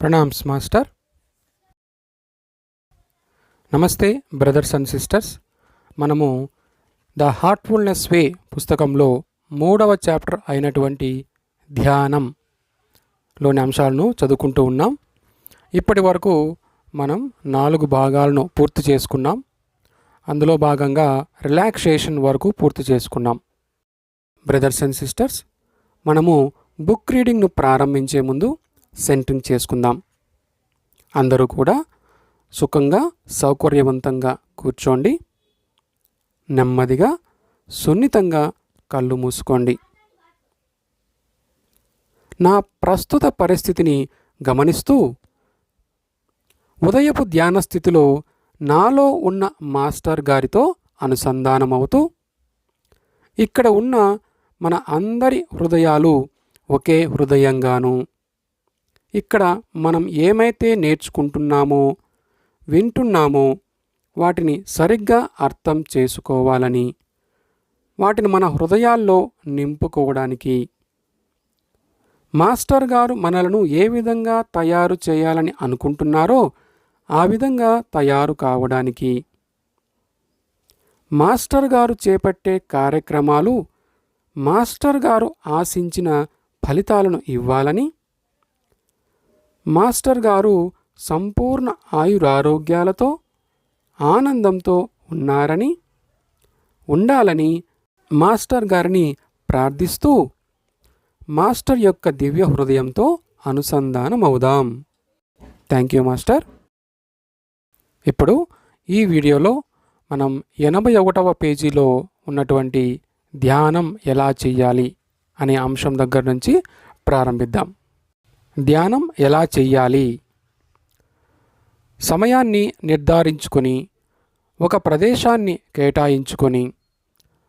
Pranams master. నమస్తే brothers and sisters. మనము the heartfulness way పుస్తకంలో మూడవ చాప్టర్ అయినటువంటి ధ్యానం లోని అంశాలను చదువుకుంటూ ఉన్నాం. ఇప్పటి వరకు మనం నాలుగు భాగాలను పూర్తి చేసుకున్నాం. అందులో భాగంగా రిలాక్సేషన్ వరకు పూర్తి చేసుకున్నాం. బ్రదర్స్ అండ్ సిస్టర్స్ మనము బుక్ రీడింగ్ను ప్రారంభించే ముందు సెంటింగ్ చేసుకుందాం. అందరూ కూడా సుఖంగా సౌకర్యవంతంగా కూర్చోండి. నెమ్మదిగా సున్నితంగా కళ్ళు మూసుకోండి. నా ప్రస్తుత పరిస్థితిని గమనిస్తూ ఉదయపు ధ్యాన స్థితిలో నాలో ఉన్న మాస్టర్ గారితో అనుసంధానమవుతూ ఇక్కడ ఉన్న మన అందరి హృదయాలు ఒకే హృదయంగాను ఇక్కడ మనం ఏమైతే నేర్చుకుంటున్నామో వింటున్నామో వాటిని సరిగ్గా అర్థం చేసుకోవాలని వాటిని మన హృదయాల్లో నింపుకోవడానికి. మాస్టర్ గారు మనలను ఏ విధంగా తయారు చేయాలని అనుకుంటున్నారో ఆ విధంగా తయారు కావడానికి. మాస్టర్ గారు చేపట్టే కార్యక్రమాలు మాస్టర్ గారు ఆశించిన ఫలితాలను ఇవ్వాలని మాస్టర్ గారు సంపూర్ణ ఆయురారోగ్యాలతో ఆనందంతో ఉన్నారని ఉండాలని మాస్టర్ గారిని ప్రార్థిస్తూ మాస్టర్ యొక్క దివ్య హృదయంతో అనుసంధానమవుదాం. Thank you master. ఇప్పుడు ఈ వీడియోలో మనం ఎనభై ఒకటవ పేజీలో ఉన్నటువంటి ధ్యానం ఎలా చెయ్యాలి అనే అంశం దగ్గర నుంచి ప్రారంభిద్దాం. ధ్యానం ఎలా చెయ్యాలి? సమయాన్ని నిర్ధారించుకొని ఒక ప్రదేశాన్ని కేటాయించుకొని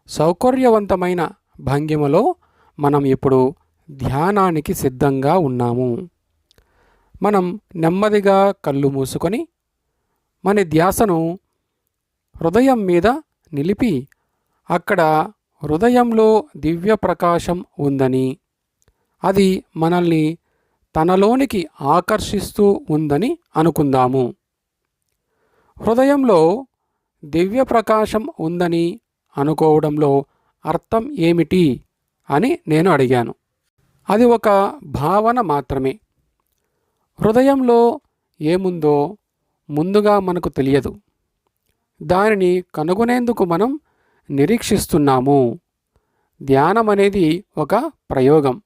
సౌకర్యవంతమైన భంగిమలో మనం ఇప్పుడు ధ్యానానికి సిద్ధంగా ఉన్నాము. మనం నెమ్మదిగా కళ్ళు మూసుకొని మన ధ్యాసను హృదయం మీద నిలిపి అక్కడ హృదయంలో దివ్య ప్రకాశం ఉందని అది మనల్ని తనలోనికి ఆకర్షిస్తూ ఉందని అనుకుందాము. హృదయంలో దివ్య ప్రకాశం ఉందని అనుకోవడంలో అర్థం ఏమిటి అని నేను అడిగాను. అది ఒక భావన మాత్రమే. హృదయంలో ఏముందో ముందుగా మనకు తెలియదు. దానిని కనుగొనేందుకు మనం నిరీక్షిస్తున్నాము. ధ్యానం అనేది ఒక ప్రయోగం.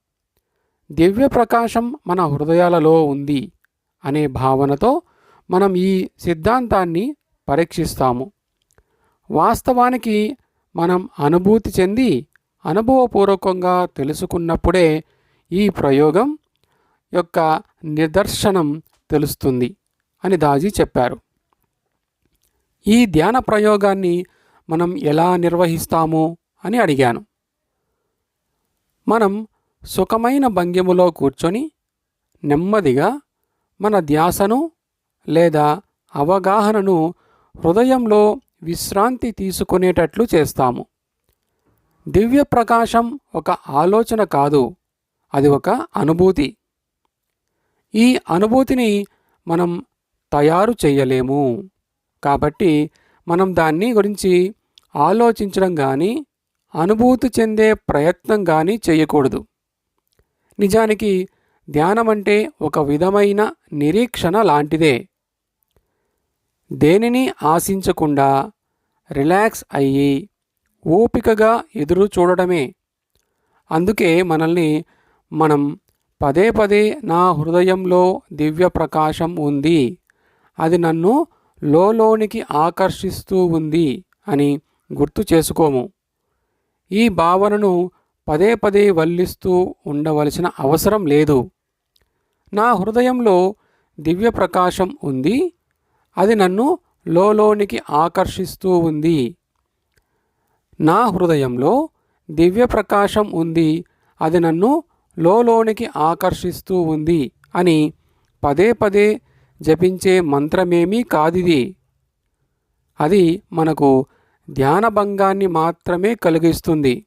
దివ్య ప్రకాశం మన హృదయాలలో ఉంది అనే భావనతో మనం ఈ సిద్ధాంతాన్ని పరీక్షిస్తాము. వాస్తవానికి మనం అనుభూతి చెంది అనుభవపూర్వకంగా తెలుసుకున్నప్పుడే ఈ ప్రయోగం యొక్క నిదర్శనం తెలుస్తుంది అని దాజీ చెప్పారు. ఈ ధ్యాన ప్రయోగాన్ని మనం ఎలా నిర్వహిస్తాము అని అడిగాను. మనం సుఖమైన భంగిములో కూర్చొని నెమ్మదిగా మన ధ్యాసను లేదా అవగాహనను హృదయంలో విశ్రాంతి తీసుకునేటట్లు చేస్తాము. దివ్య ప్రకాశం ఒక ఆలోచన కాదు అది ఒక అనుభూతి. ఈ అనుభూతిని మనం తయారు చేయలేము. కాబట్టి మనం దాన్ని గురించి ఆలోచించడం కానీ అనుభూతి చెందే ప్రయత్నం కానీ చేయకూడదు. నిజానికి ధ్యానం అంటే ఒక విధమైన నిరీక్షణ లాంటిదే. దేనిని ఆశించకుండా రిలాక్స్ అయ్యి ఓపికగా ఎదురు చూడడమే అందుకే మనల్ని మనం పదే పదే నా హృదయంలో దివ్య ప్రకాశం ఉంది. అది నన్ను లోలోనికి ఆకర్షిస్తూ ఉంది అని గుర్తు చేసుకోము. ఈ భావనను పదే పదే వల్లిస్తూ ఉండవలసిన అవసరం లేదు. నా హృదయంలో దివ్య ప్రకాశం ఉంది. అది నన్ను లోలోనికి ఆకర్షిస్తూ ఉంది. నా హృదయంలో దివ్య ప్రకాశం ఉంది. అది నన్ను లోలోనికి ఆకర్షిస్తూ ఉంది అని పదే పదే జపించే మంత్రమేమీ కాదిది. అది మనకు ధ్యానభంగాన్ని మాత్రమే కలిగిస్తుంది.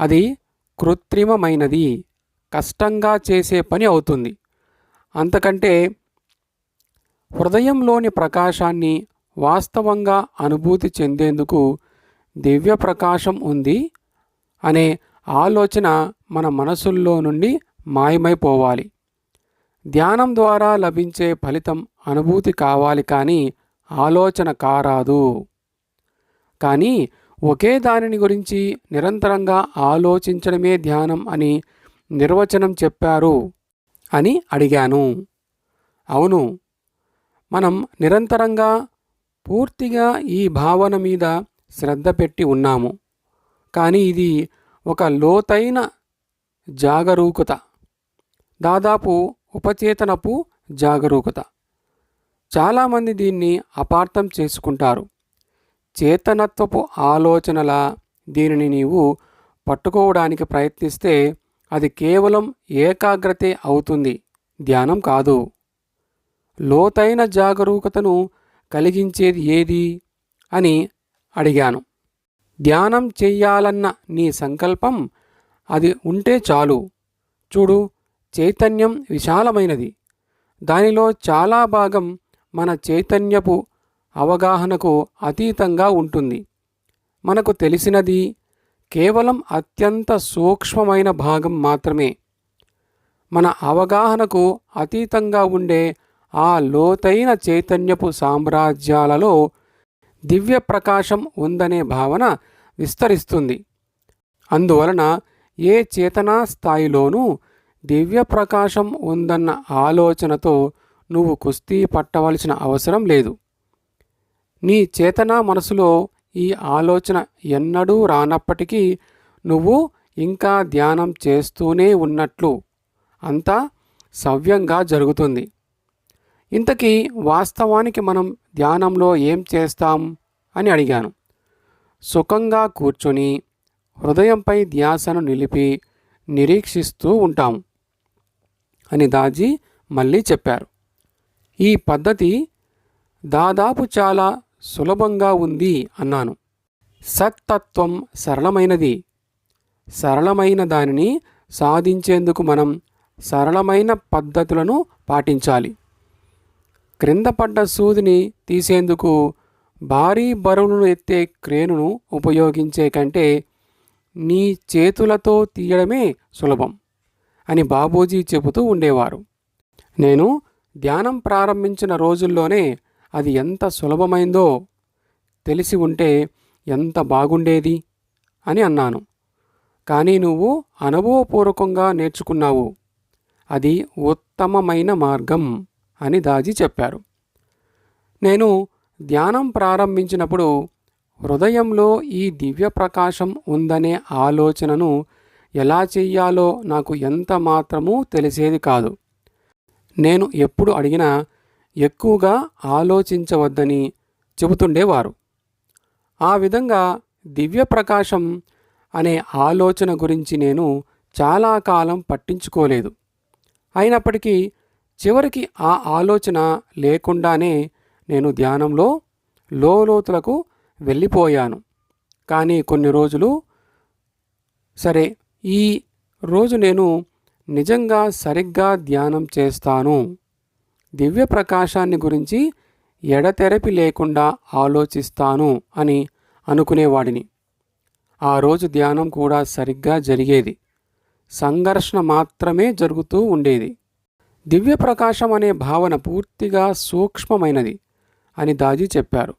అది కృత్రిమమైనది కష్టంగా చేసే పని అవుతుంది. అంతకంటే హృదయంలోని ప్రకాశాన్ని వాస్తవంగా అనుభూతి చెందేందుకు దివ్య ప్రకాశం ఉంది అనే ఆలోచన మన మనసుల్లో నుండి మాయమైపోవాలి. ధ్యానం ద్వారా లభించే ఫలితం అనుభూతి కావాలి కానీ ఆలోచన కారాదు. కానీ ఒకే దానిని గురించి నిరంతరంగా ఆలోచించడమే ధ్యానం అని నిర్వచనం చెప్పారు అని అడిగాను. అవును మనం నిరంతరంగా పూర్తిగా ఈ భావన మీద శ్రద్ధ పెట్టి ఉన్నాము. కానీ ఇది ఒక లోతైన జాగరూకత దాదాపు ఉపచేతనపు జాగరూకత. చాలామంది దీన్ని అపార్థం చేసుకుంటారు. చేతనత్వపు ఆలోచనల దీనిని నీవు పట్టుకోవడానికి ప్రయత్నిస్తే అది కేవలం ఏకాగ్రతే అవుతుంది. ధ్యానం కాదు. లోతైన జాగరూకతను కలిగించేది ఏది? అని అడిగాను. ధ్యానం చెయ్యాలన్న నీ సంకల్పం అది ఉంటే చాలు. చూడు చైతన్యం విశాలమైనది. దానిలో చాలా భాగం మన చైతన్యపు అవగాహనకు అతీతంగా ఉంటుంది. మనకు తెలిసినది కేవలం అత్యంత సూక్ష్మమైన భాగం మాత్రమే. మన అవగాహనకు అతీతంగా ఉండే ఆ లోతైన చైతన్యపు సామ్రాజ్యాలలో దివ్య ప్రకాశం ఉందనే భావన విస్తరిస్తుంది. అందువలన ఏ చేతనా స్థాయిలోనూ దివ్య ప్రకాశం ఉందన్న ఆలోచనతో నువ్వు కుస్తీ పట్టవలసిన అవసరం లేదు. నీ చేతన మనసులో ఈ ఆలోచన ఎన్నడూ రానప్పటికీ నువ్వు ఇంకా ధ్యానం చేస్తూనే ఉన్నట్లు అంతా సవ్యంగా జరుగుతుంది. ఇంతకీ వాస్తవానికి మనం ధ్యానంలో ఏం చేస్తాం అని అడిగాను. సుఖంగా కూర్చొని హృదయంపై ధ్యాసను నిలిపి నిరీక్షిస్తూ ఉంటాం అని దాజీ మళ్ళీ చెప్పారు. ఈ పద్ధతి దాదాపు చాలా సులభంగా ఉంది అన్నాను. సత్తత్వం సరళమైనది. సరళమైన దానిని సాధించేందుకు మనం సరళమైన పద్ధతులను పాటించాలి. క్రింద పడ్డ సూదిని తీసేందుకు భారీ బరువులను ఎత్తే క్రేనును ఉపయోగించే కంటే నీ చేతులతో తీయడమే సులభం అని బాబూజీ చెబుతూ ఉండేవారు. నేను ధ్యానం ప్రారంభించిన రోజుల్లోనే అది ఎంత సులభమైందో తెలిసి ఉంటే ఎంత బాగుండేది అని అన్నాను. కానీ నువ్వు అనుభవపూర్వకంగా నేర్చుకున్నావు. అది ఉత్తమమైన మార్గం అని దాజీ చెప్పారు. నేను ధ్యానం ప్రారంభించినప్పుడు హృదయంలో ఈ దివ్య ప్రకాశం ఉందనే ఆలోచనను ఎలా చెయ్యాలో నాకు ఎంత మాత్రమూ తెలిసేది కాదు. నేను ఎప్పుడు అడిగినా ఎక్కువగా ఆలోచించవద్దని చెబుతుండేవారు. ఆ విధంగా దివ్య ప్రకాశం అనే ఆలోచన గురించి నేను చాలా కాలం పట్టించుకోలేదు. అయినప్పటికీ చివరికి ఆ ఆలోచన లేకుండానే నేను ధ్యానంలో లోతులకు వెళ్ళిపోయాను. కానీ కొన్ని రోజులు సరే ఈ రోజు నేను నిజంగా సరిగ్గా ధ్యానం చేస్తాను. దివ్య ప్రకాశాన్ని గురించి ఎడతెరపి లేకుండా ఆలోచిస్తాను అని అనుకునేవాడిని. ఆ రోజు ధ్యానం కూడా సరిగ్గా జరిగేది. సంఘర్షణ మాత్రమే జరుగుతూ ఉండేది. దివ్య ప్రకాశం అనే భావన పూర్తిగా సూక్ష్మమైనది అని దాజీ చెప్పారు.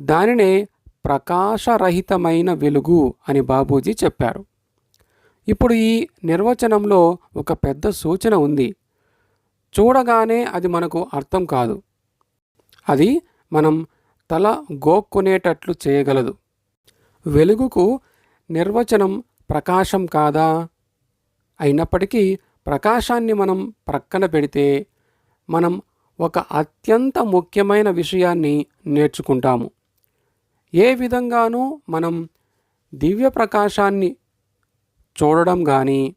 దానినే ప్రకాశరహితమైన వెలుగు అని బాబూజీ చెప్పారు. ఇప్పుడు ఈ నిర్వచనంలో ఒక పెద్ద సూచన ఉంది. చూడగానే అది మనకు అర్థం కాదు. అది మనం తల గోక్కునేటట్లు చేయగలదు. వెలుగుకు నిర్వచనం ప్రకాశం కాదా? అయినప్పటికీ ప్రకాశాన్ని మనం ప్రక్కన పెడితే మనం ఒక అత్యంత ముఖ్యమైన విషయాన్ని నేర్చుకుంటాము. ఏ విధంగానూ మనం దివ్య ప్రకాశాన్ని చూడడం కానీ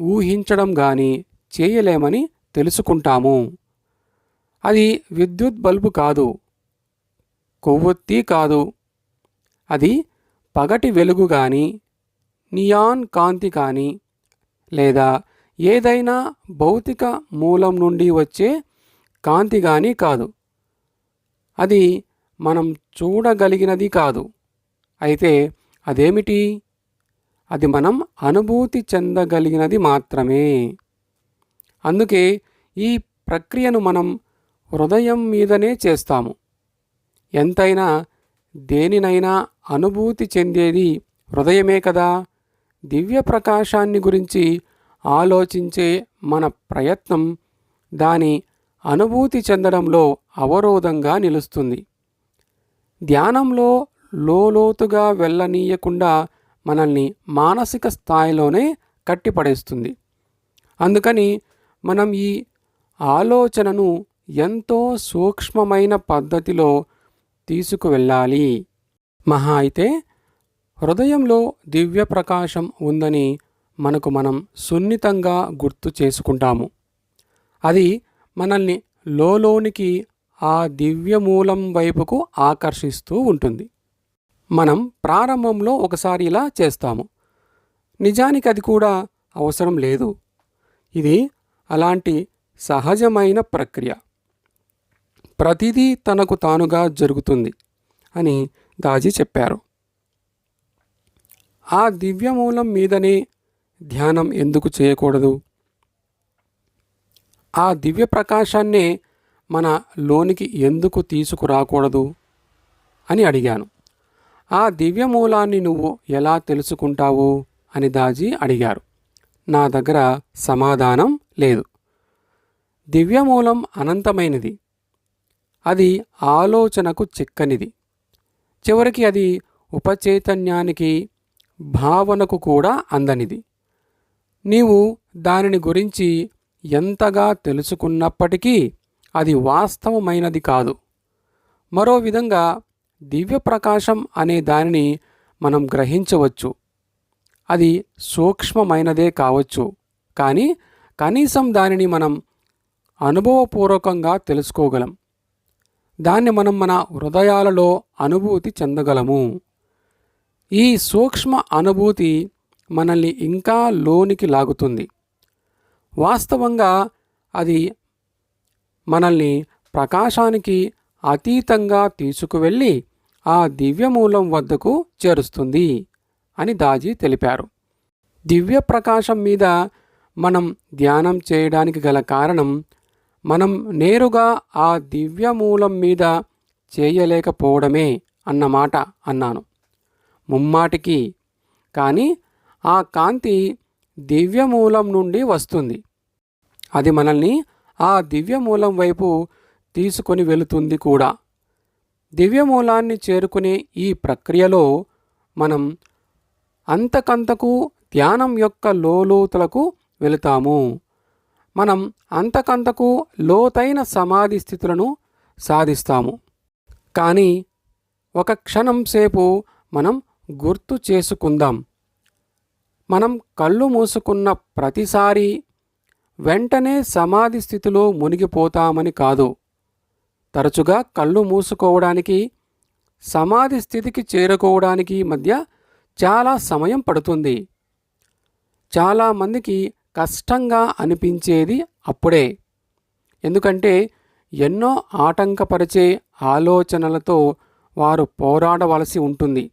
ఊహించడం కానీ చేయలేమని తెలుసుకుంటాము. అది విద్యుత్ బల్బు కాదు కొవ్వొత్తి కాదు. అది పగటి వెలుగు కానీ నియాన్ కాంతి కానీ లేదా ఏదైనా భౌతిక మూలం నుండి వచ్చే కాంతి కానీ కాదు. అది మనం చూడగలిగినది కాదు. అయితే అదేమిటి? అది మనం అనుభూతి చెందగలిగినది మాత్రమే. అందుకే ఈ ప్రక్రియను మనం హృదయం మీదనే చేస్తాము. ఎంతైనా దేనినైనా అనుభూతి చెందేది హృదయమే కదా. దివ్య ప్రకాశాన్ని గురించి ఆలోచించే మన ప్రయత్నం దాని అనుభూతి చెందడంలో అవరోధంగా నిలుస్తుంది. ధ్యానంలో లోతుగా వెళ్ళనీయకుండా మనల్ని మానసిక స్థాయిలోనే కట్టిపడేస్తుంది. అందుకని మనం ఈ ఆలోచనను ఎంతో సూక్ష్మమైన పద్ధతిలో తీసుకువెళ్ళాలి. మహా అయితే హృదయంలో దివ్య ప్రకాశం ఉందని మనకు మనం సున్నితంగా గుర్తు చేసుకుంటాము. అది మనల్ని లోలోనికి ఆ దివ్యమూలం వైపుకు ఆకర్షిస్తూ ఉంటుంది. మనం ప్రారంభంలో ఒకసారి ఇలా చేస్తాము. నిజానికి అది కూడా అవసరం లేదు. ఇది అలాంటి సహజమైన ప్రక్రియ. ప్రతిదీ తనకు తానుగా జరుగుతుంది అని దాజీ చెప్పారు. ఆ దివ్యమూలం మీదనే ధ్యానం ఎందుకు చేయకూడదు? ఆ దివ్య ప్రకాశాన్నే మన లోనికి ఎందుకు తీసుకురాకూడదు? అని అడిగాను. ఆ దివ్యమూలాన్ని నువ్వు ఎలా తెలుసుకుంటావు? అని దాజీ అడిగారు. నా దగ్గర సమాధానం లేదు. దివ్యమూలం అనంతమైనది. అది ఆలోచనకు చిక్కనిది. చివరికి అది ఉపచైతన్యానికి భావనకు కూడా అందనిది నీవు దానిని గురించి ఎంతగా తెలుసుకున్నప్పటికీ అది వాస్తవమైనది కాదు. మరో విధంగా దివ్య ప్రకాశం అనే దానిని మనం గ్రహించవచ్చు. అది సూక్ష్మమైనదే కావచ్చు. కానీ కనీసం దానిని మనం అనుభవపూర్వకంగా తెలుసుకోగలం. దాన్ని మనం మన హృదయాలలో అనుభూతి చెందగలము. ఈ సూక్ష్మ అనుభూతి మనల్ని ఇంకా లోనికి లాగుతుంది. వాస్తవంగా అది మనల్ని ప్రకాశానికి అతీతంగా తీసుకువెళ్ళి ఆ దివ్యమూలం వద్దకు చేరుస్తుంది అని దాజీ తెలిపారు. దివ్య ప్రకాశం మీద మనం ధ్యానం చేయడానికి గల కారణం మనం నేరుగా ఆ దివ్యమూలం మీద చేయలేకపోవడమే అన్నమాట అన్నాను. ముమ్మాటికి. కానీ ఆ కాంతి దివ్యమూలం నుండి వస్తుంది. అది మనల్ని ఆ దివ్యమూలం వైపు తీసుకొని వెళుతుంది కూడా. దివ్యమూలాన్ని చేరుకునే ఈ ప్రక్రియలో మనం అంతకంతకు ధ్యానం యొక్క లోలోతులకు వెళతాము. మనం అంతకంతకు లోతైన సమాధి స్థితులను సాధిస్తాము. కానీ ఒక క్షణం సేపు మనం గుర్తు చేసుకుందాం. మనం కళ్ళు మూసుకున్న ప్రతిసారి వెంటనే సమాధి స్థితిలో మునిగిపోతామని కాదు. తరచుగా కళ్ళు మూసుకోవడానికి సమాధి స్థితికి చేరుకోవడానికి మధ్య చాలా సమయం పడుతుంది. చాలామందికి కష్టంగా అనిపించేది అప్పుడే. ఎందుకంటే ఎన్నో ఆటంకపరిచే ఆలోచనలతో వారు పోరాడవలసి ఉంటుంది.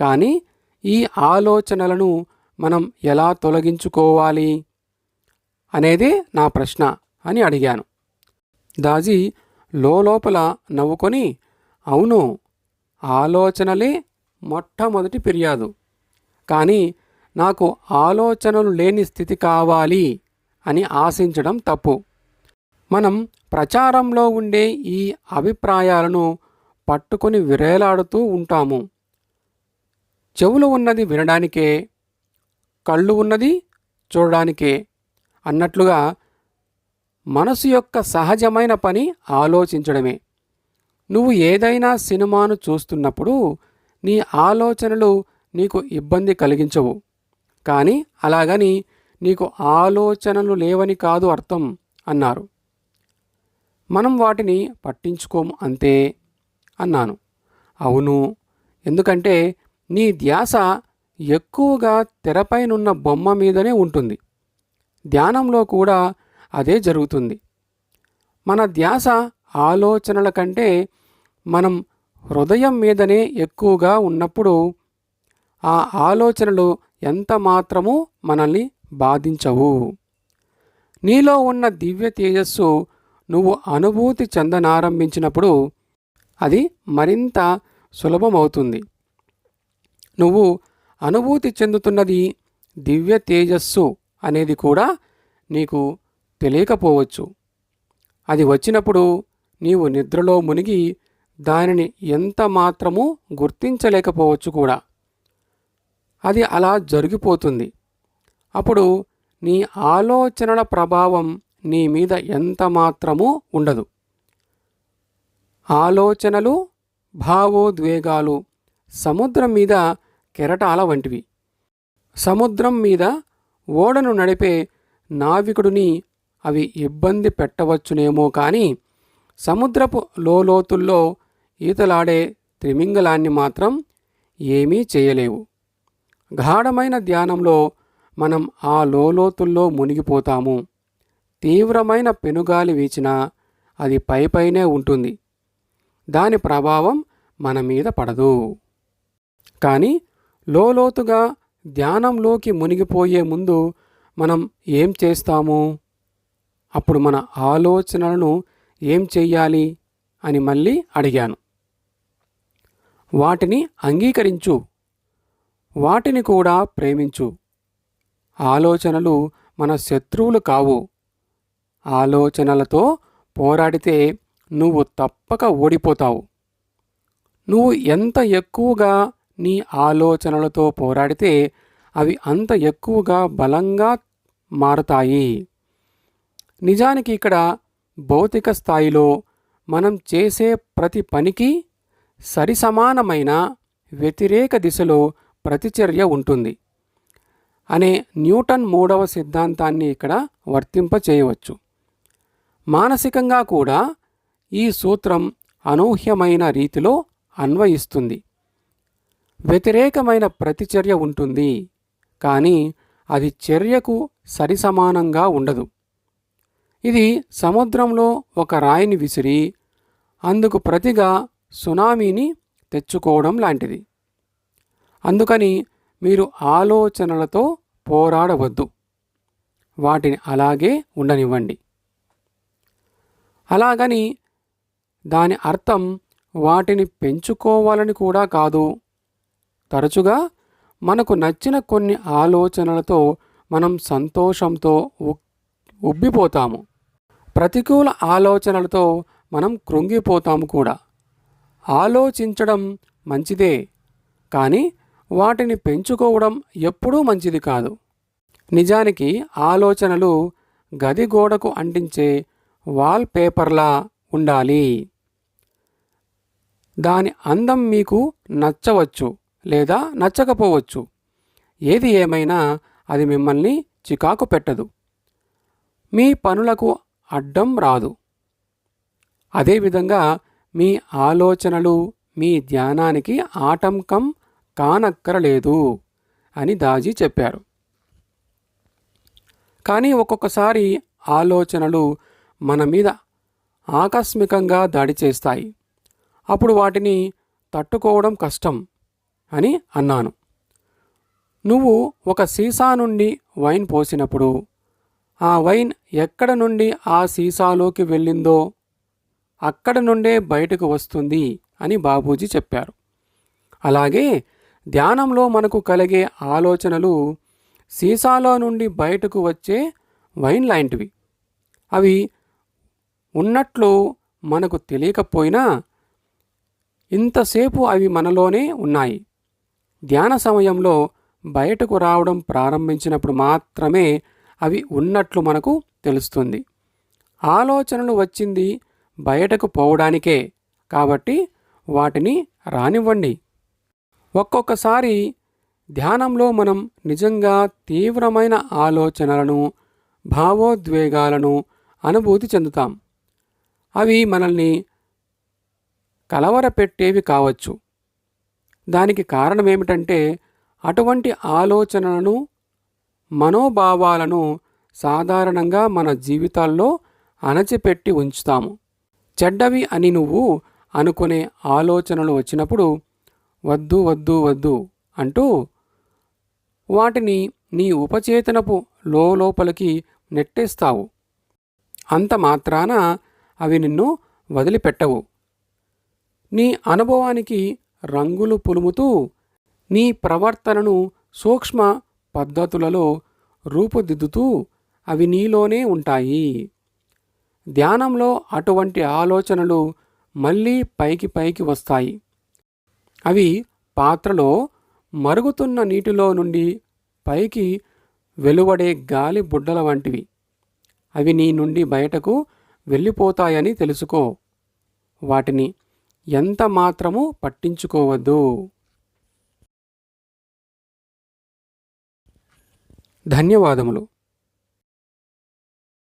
కానీ ఈ ఆలోచనలను మనం ఎలా తొలగించుకోవాలి అనేదే నా ప్రశ్న అని అడిగాను. దాజీ లోపల నవ్వుకొని అవును ఆలోచనలే మొట్టమొదటి ఫిర్యాదు. కానీ నాకు ఆలోచనలు లేని స్థితి కావాలి అని ఆశించడం తప్పు. మనం ప్రచారంలో ఉండే ఈ అభిప్రాయాలను పట్టుకొని విరేలాడుతూ ఉంటాము. చెవులు ఉన్నది వినడానికే కళ్ళు ఉన్నది చూడడానికే అన్నట్లుగా మనసు యొక్క సహజమైన పని ఆలోచించడమే. నువ్వు ఏదైనా సినిమాను చూస్తున్నప్పుడు నీ ఆలోచనలు నీకు ఇబ్బంది కలిగించవు. కానీ అలాగని నీకు ఆలోచనలు లేవని కాదు అర్థం అన్నారు. మనం వాటిని పట్టించుకోము అంతే అన్నాను. అవును ఎందుకంటే నీ ధ్యాస ఎక్కువగా తెరపైనున్న బొమ్మ మీదనే ఉంటుంది. ధ్యానంలో కూడా అదే జరుగుతుంది. మన ధ్యాస ఆలోచనల కంటే మనం హృదయం మీదనే ఎక్కువగా ఉన్నప్పుడు ఆ ఆలోచనలు ఎంత మాత్రము మనల్ని బాధించవు. నీలో ఉన్న దివ్య తేజస్సు నువ్వు అనుభూతి చెందనారంభించినప్పుడు అది మరింత సులభమవుతుంది. నువ్వు అనుభూతి చెందుతున్నది దివ్య తేజస్సు అనేది కూడా నీకు తెలియకపోవచ్చు. అది వచ్చినప్పుడు నీవు నిద్రలో మునిగి దానిని ఎంత మాత్రము గుర్తించలేకపోవచ్చు కూడా. అది అలా జరిగిపోతుంది. అప్పుడు నీ ఆలోచనల ప్రభావం నీ మీద ఎంత మాత్రమూ ఉండదు. ఆలోచనలు భావోద్వేగాలు సముద్రం మీద కెరటాల వంటివి. సముద్రం మీద ఓడను నడిపే నావికుడిని అవి ఇబ్బంది పెట్టవచ్చునేమో కానీ సముద్రపు లోతుల్లో ఈతలాడే త్రిమింగలాన్ని మాత్రం ఏమీ చేయలేవు. గాఢమైన ధ్యానంలో మనం ఆ లోతుల్లో మునిగిపోతాము. తీవ్రమైన పెనుగాలి వీచినా అది పైపైనే ఉంటుంది. దాని ప్రభావం మన మీద పడదు. కానీ లోతుగా ధ్యానంలోకి మునిగిపోయే ముందు మనం ఏం చేస్తాము? అప్పుడు మన ఆలోచనలను ఏం చెయ్యాలి అని మళ్ళీ అడిగాను. వాటిని అంగీకరించు. వాటిని కూడా ప్రేమించు. ఆలోచనలు మన శత్రువులు కావు. ఆలోచనలతో పోరాడితే నువ్వు తప్పక ఓడిపోతావు. నువ్వు ఎంత ఎక్కువగా నీ ఆలోచనలతో పోరాడితే అవి అంత ఎక్కువగా బలంగా మారుతాయి. నిజానికి ఇక్కడ భౌతిక స్థాయిలో మనం చేసే ప్రతి పనికి సరిసమానమైన వ్యతిరేక దిశలో ప్రతిచర్య ఉంటుంది అనే న్యూటన్ మూడవ సిద్ధాంతాన్ని ఇక్కడ వర్తింప చేయవచ్చు మానసికంగా కూడా ఈ సూత్రం అనూహ్యమైన రీతిలో అన్వయిస్తుంది. వ్యతిరేకమైన ప్రతిచర్య ఉంటుంది కానీ అది చర్యకు సరిసమానంగా ఉండదు. ఇది సముద్రంలో ఒక రాయిని విసిరి అందుకు ప్రతిగా సునామీని తెచ్చుకోవడం లాంటిది. అందుకని మీరు ఆలోచనలతో పోరాడవద్దు. వాటిని అలాగే ఉండనివ్వండి. అలాగని దాని అర్థం వాటిని పెంచుకోవాలని కూడా కాదు. తరచుగా మనకు నచ్చిన కొన్ని ఆలోచనలతో మనం సంతోషంతో ఉబ్బిపోతాము. ప్రతికూల ఆలోచనలతో మనం కృంగిపోతాము కూడా. ఆలోచించడం మంచిదే కానీ వాటిని పెంచుకోవడం ఎప్పుడూ మంచిది కాదు. నిజానికి ఆలోచనలు గది గోడకు అంటించే వాల్ పేపర్లా ఉండాలి. దాని అందం మీకు నచ్చవచ్చు లేదా నచ్చకపోవచ్చు. ఏది ఏమైనా అది మిమ్మల్ని చికాకు పెట్టదు. మీ పనులకు అడ్డం రాదు. అదేవిధంగా మీ ఆలోచనలు మీ ధ్యానానికి ఆటంకం కానక్కరలేదు అని దాజీ చెప్పారు. కానీ ఒక్కొక్కసారి ఆలోచనలు మన మీద ఆకస్మికంగా దాడి చేస్తాయి. అప్పుడు వాటిని తట్టుకోవడం కష్టం అని అన్నాను. నువ్వు ఒక సీసా నుండి వైన్ పోసినప్పుడు ఆ వైన్ ఎక్కడ నుండి ఆ సీసాలోకి వెళ్ళిందో అక్కడ నుండే బయటకు వస్తుంది అని బాబూజీ చెప్పారు. అలాగే ధ్యానంలో మనకు కలిగే ఆలోచనలు సీసాలో నుండి బయటకు వచ్చే వైన్ లాంటివి. అవి ఉన్నట్లు మనకు తెలియకపోయినా ఇంతసేపు అవి మనలోనే ఉన్నాయి. ధ్యాన సమయంలో బయటకు రావడం ప్రారంభించినప్పుడు మాత్రమే అవి ఉన్నట్లు మనకు తెలుస్తుంది. ఆలోచనలు వచ్చింది బయటకు పోవడానికే కాబట్టి వాటిని రానివ్వండి. ఒక్కొక్కసారి ధ్యానంలో మనం నిజంగా తీవ్రమైన ఆలోచనలను భావోద్వేగాలను అనుభూతి చెందుతాం. అవి మనల్ని కలవరపెట్టేవి కావచ్చు. దానికి కారణం ఏమిటంటే అటువంటి ఆలోచనలను మనోభావాలను సాధారణంగా మన జీవితాల్లో అణచిపెట్టి ఉంచుతాము. చెడ్డవి అని నువ్వు అనుకునే ఆలోచనలు వచ్చినప్పుడు వద్దు వద్దు వద్దు అంటూ వాటిని నీ ఉపచేతనపు లోపలికి నెట్టేస్తావు. అంత మాత్రాన అవి నిన్ను వదిలిపెట్టవు. నీ అనుభవానికి రంగులు పులుముతూ నీ ప్రవర్తనను సూక్ష్మ పద్ధతులలో రూపుదిద్దుతూ అవి నీలోనే ఉంటాయి. ధ్యానంలో అటువంటి ఆలోచనలు మళ్ళీ పైకి పైకి వస్తాయి. అవి పాత్రలో మరుగుతున్న నీటిలో నుండి పైకి వెలువడే గాలి బుడ్డల వంటివి. అవి నీ నుండి బయటకు వెళ్ళిపోతాయని తెలుసుకో. వాటిని ఎంత మాత్రము పట్టించుకోవద్దు. ధన్యవాదములు.